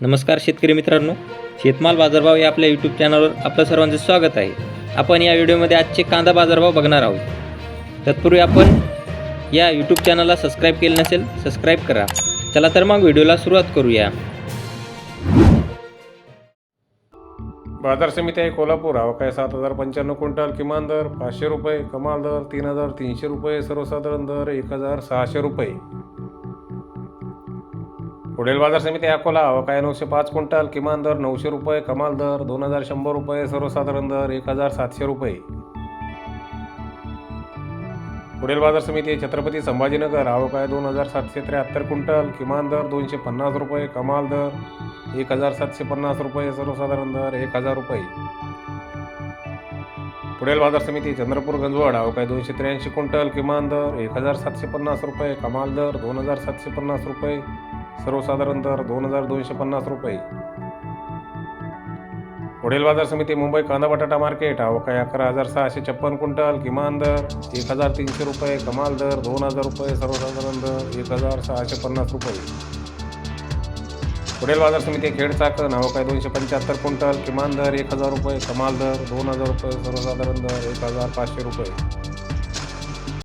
नमस्कार शेतकरी मित्रांनो. शेतमाल बाजारभाव या आपल्या यूट्यूब चॅनलवर आपलं सर्वांचं स्वागत आहे. आपण या व्हिडिओमध्ये आजचे कांदा बाजारभाव बघणार आहोत. तत्पूर्वी आपण या यूट्यूब चॅनलला सबस्क्राईब केलं नसेल सबस्क्राईब करा. चला तर मग व्हिडिओला सुरुवात करूया. बाजार समिती आहे कोल्हापूर. काय सात हजार पंच्याण्णव क्विंटल. किमान दर पाचशे रुपये कमाल दर तीन हजार तीनशे रुपये सर्वसाधारण दर एक हजार सहाशे रुपये. पुढील बाजार समिती अकोला अकोला अवकाय नऊशे पाच क्विंटल किमान दर नऊशे रुपये कमाल दर दोन हजार शंभर रुपये सर्वसाधारण दर एक हजार सातशे रुपये. पुढील बाजार समिती छत्रपती संभाजीनगर. अवकाय दोन हजार सातशे त्र्याहत्तर क्विंटल किमान दर दोनशे पन्नास रुपये कमाल दर एक हजार सातशे पन्नास रुपये सर्वसाधारण दर एक हजार रुपये. पुढील बाजार समिती चंद्रपूर गंजवड अवकाळी दोनशे त्र्याऐंशी क्विंटल किमान दर एक हजार सातशे पन्नास रुपये कमाल दर दोन हजार सातशे पन्नास रुपये सर्वसाधारण दर दोन हजार दोनशे पन्नास रुपये. पुढील बाजार समिती मुंबई कांदा बटाटा मार्केट अवकाळी अकरा हजार सहाशे छप्पन क्विंटल किमान दर एक हजार तीनशे रुपये कमाल दर दोन हजार रुपये सर्वसाधारण दर एक हजार सहाशे पन्नास रुपये. पुढील बाजार समिती खेड चाकण काय? दोनशे पंच्याहत्तर क्विंटल किमान दर एक हजार रुपये कमाल दर दोन हजार रुपये सर्वसाधारण दर एक हजार पाचशे रुपये.